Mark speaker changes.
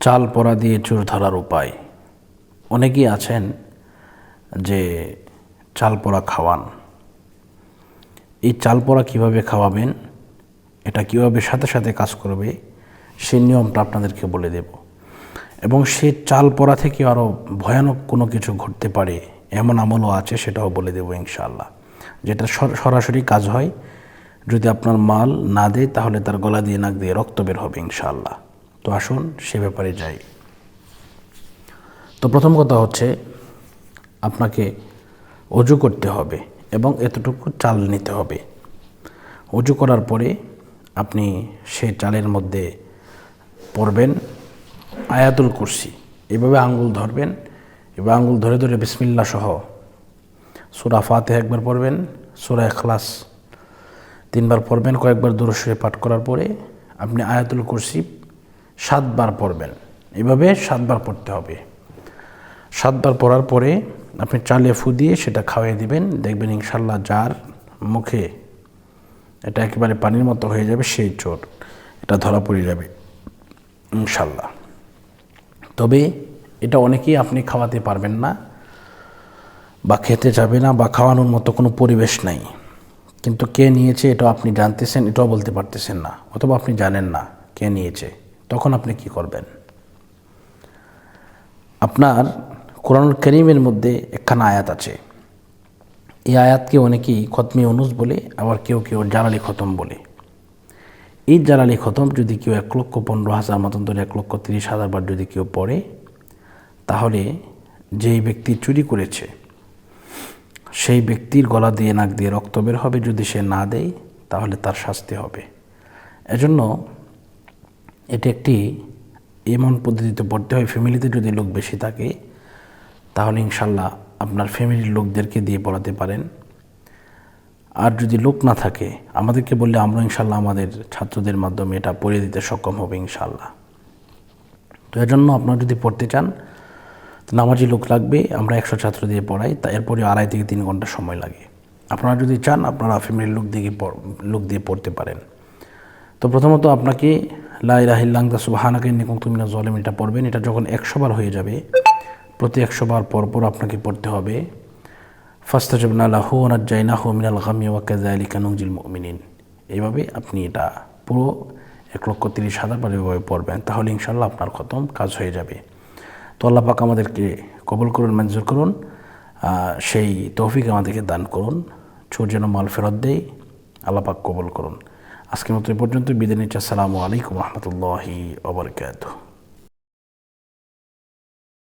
Speaker 1: চাল পড়া দিয়ে চোর ধরার উপায়। অনেকেই আছেন যে চাল পড়া খাওয়ান। এই চাল পড়া কীভাবে খাওয়াবেন, এটা কীভাবে সাথে সাথে কাজ করবে সেই নিয়মটা আপনাদেরকে বলে দেব। এবং সে চাল পরা থেকে আরও ভয়ানক কোনো কিছু ঘটতে পারে, এমন আমলও আছে সেটাও বলে দেবো ইনশাআল্লাহ। যেটা সর- সরাসরি কাজ হয়, যদি আপনার মাল না দেয় তাহলে তার গলা দিয়ে নাক দিয়ে রক্ত বের হবে ইনশাআল্লাহ। তো আসুন সে ব্যাপারে যাই। তো প্রথম কথা হচ্ছে, আপনাকে অজু করতে হবে এবং এতটুকু চাল নিতে হবে। অজু করার পরে আপনি সেই চালের মধ্যে পড়বেন আয়াতুল কুরসি। এভাবে আঙ্গুল ধরবেন এবার আঙ্গুল ধরে ধরে বিসমিল্লা সহ সুরা ফাতে একবার পড়বেন, সুরা এখলাস তিনবার পড়বেন, কয়েকবার দূরস্বরে পাঠ করার পরে আপনি আয়াতুল কুরসি সাতবার পড়বেন। এভাবে সাতবার পড়তে হবে। সাতবার পড়ার পরে আপনি চালে ফু দিয়ে সেটা খাওয়াই দিবেন। দেখবেন ইনশাল্লাহ যার মুখে এটা একেবারে পানির মতো হয়ে যাবে, সেই চোর এটা ধরা পড়ে যাবে। ইনশাল্লাহ তবে এটা অনেকেই আপনি খাওয়াতে পারবেন না বা খেতে যাবে না বা খাওয়ানোর মতো কোনো পরিবেশ নাই। কিন্তু কে নিয়েছে এটাও আপনি জানতেছেন, এটাও বলতে পারতেছেন না। অথবা আপনি জানেন না কে নিয়েছে। তখন আপনি কি করবেন? আপনার কোরআনুল করিমের মধ্যে একখানা আয়াত আছে। এই আয়াতকে অনেকেই খতমি অনুস বলে, আবার কেউ কেউ জালালি খতম বলে। এই জালালি খতম যদি কেউ এক লক্ষ পনেরো হাজার মতন ধরে এক লক্ষ তিরিশ হাজার বার যদি কেউ পড়ে, তাহলে যেই ব্যক্তি চুরি করেছে, সেই ব্যক্তির গলা দিয়ে, নাক দিয়ে রক্ত বের হবে। যদি সে না দেয়, তাহলে তার শাস্তি হবে। এজন্য এটি একটি এমন পদ্ধতিতে পড়তে হয় ফ্যামিলিতে যদি লোক বেশি থাকে, তাহলে ইনশাল্লাহ আপনার ফ্যামিলির লোকদেরকে দিয়ে পড়াতে পারেন। আর যদি লোক না থাকে, আমাদেরকে বললে আমরা ইনশাল্লাহ আমাদের ছাত্রদের মাধ্যমে এটা পড়িয়ে দিতে সক্ষম হবে ইনশাল্লাহ। তো এজন্য আপনারা যদি পড়তে চান, নামাজি লোক লাগবে, আমরা একশো ছাত্র দিয়ে পড়াই, তা এরপরে আড়াই থেকে তিন ঘণ্টা সময় লাগে। আপনারা যদি চান, আপনারা ফ্যামিলির লোক দিয়ে লোক দিয়ে পড়তে পারেন। তো প্রথমত আপনাকে লাই রাহিল্লাংদা সুবাহানাকে নিকুম তুমিনা জলেম এটা পড়বেন। এটা যখন একশো বার হয়ে যাবে, প্রতি একশো বার পর পর আপনাকে পড়তে হবে। ফাস্তাজবনা লাহু নাজ্জাইনা হু মিনাল গামি ওয়াকাজা আলী কানুজিল মুমিনিন। এইভাবে আপনি এটা পুরো এক লক্ষ তিরিশ হাজার বার এভাবে পড়বেন, তাহলে ইনশাল্লাহ আপনার খতম কাজ হয়ে যাবে। তো আল্লাহ পাক আমাদেরকে কবল করুন, মঞ্জুর করুন সেই তৌফিক আমাদেরকে দান করুন। চোর যেন মাল ফেরত দেয়, আল্লাহ পাক কবল করুন। আজকের মতো এ পর্যন্ত বিদায় নিচ্ছি। আসসালামু আলাইকুম রহমতুল্লাহি ওবরকাত